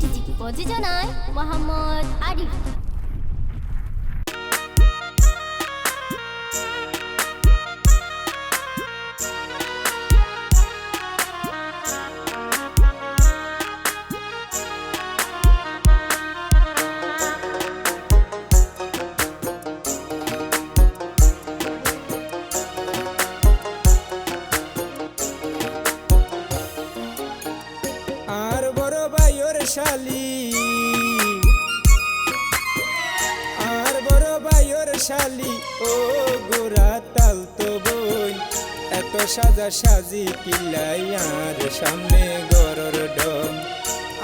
চিঠি প্রযোজনায় মোহাম্মদ আরিফ। শালি আর বড় ভাইয়ের শালি, ও গোরা তাল তো বই। এত সাজা সাজি কিলাই আর সামনে গরর ডম।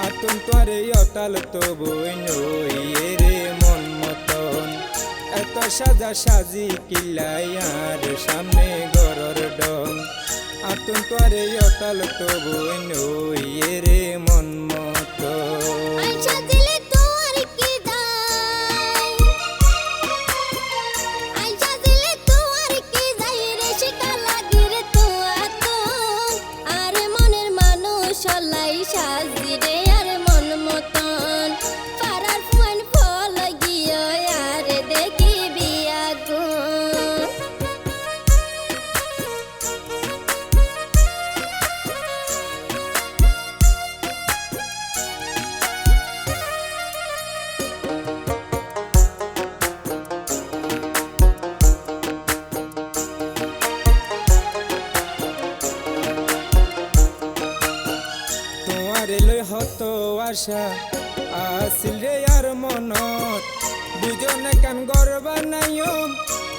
আতন তোরে অতাল তো বই নই রে মন মতন। এত সাজা সাজি কিলাই আর সামনে গরর ডম। আতন তোরে অতাল তো বই নই আশা আসিল রে আর মনত। দুজনে কান গর্বা নাইম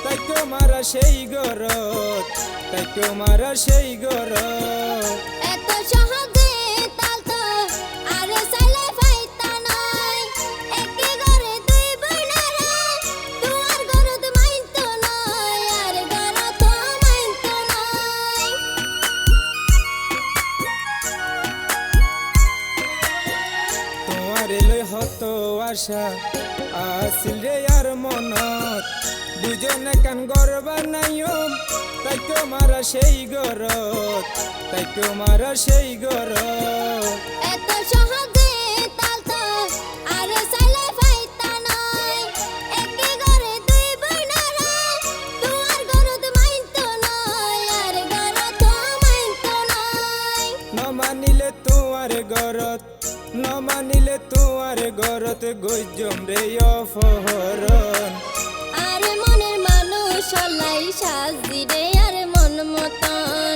তাই মারা সেই গরত, তাই মারা সেই গরত। এত সহজে আশা আসিল রে আর মনত। দুজনে কান গরবা নাই তাই মারা সেই গরত, তাই মারা সেই গরত। এত সহজে নমানিলে তোমার গরত গজম রে অপহরণ। আর মনের মানুষ সাজি রে আর মন মতন।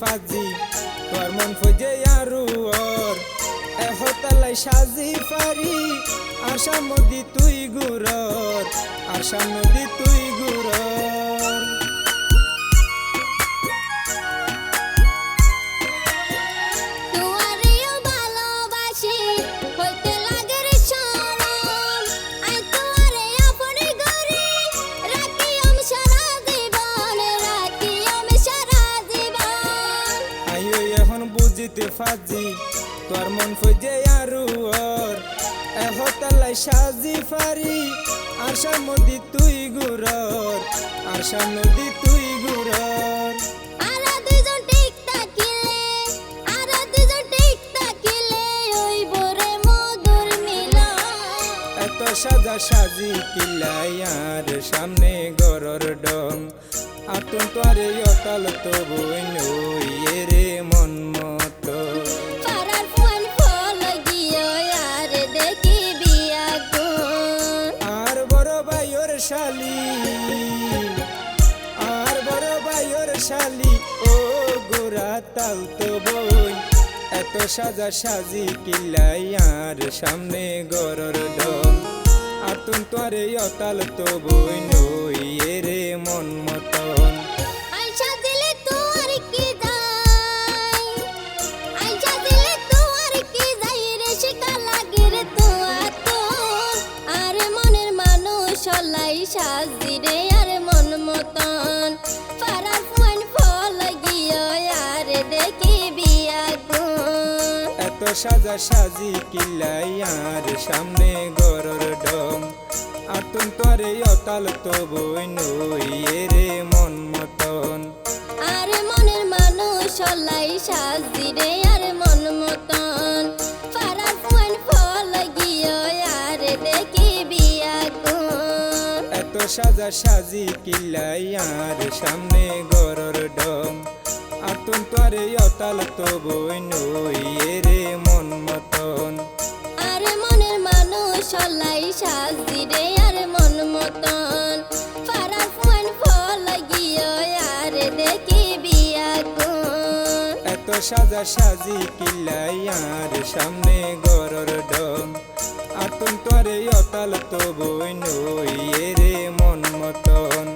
ফাজি, তোর মন ফজে আরু ওর। এহতালাই সাজি পারি আশা মদি তুই গুরর, আশা নদী তুই গুরর। বুঝিতে ফাজি তোর মন ফজে আরু ওর। এহতালাই সাজি পারি আশা নদী তুই গুরর আশা নদী তুই গুরর। আরা দুজন ঠিক থাকিলে আরা দুজন ঠিক থাকিলে ওই বরে মধুর মিলন। এত সাজা সাজি কিলাই আর সামনে গরর ডং আতন তোরে অতাল তো বই নই তাল তো বই, এত সাজা সাজি কিলাই আর সামনে গরর ডল। আতুন তোরে অতাল তো বই নই এরে মন মতন। সাজা সাজি কিল্লাই আর সামনে গরর ডম। আতুন তোরে অতাল তো বই নই রে মন মতন। আর মনের মানুষ হলাই সাজি রে আর মন মতন। পাড়ার ফুয়ান ফল গিয়ে আর দেখি বিয়া গুণ। এত সাজা সাজি কিল্লাই আর সামনে গরর ডম। আতুন তোরে অতাল তো বই রে মন মতন। আর মনের মানুষ হলাই সাজি রে আর মন মতন। পাড়ার ফুয়ান ফল গিয়ে আর দেখি বিয়া গুণ। এত সাজা সাজি কিলাই আর সামনে গরর ডম। আতুন তোরে অতাল তো বই রে মন মতন।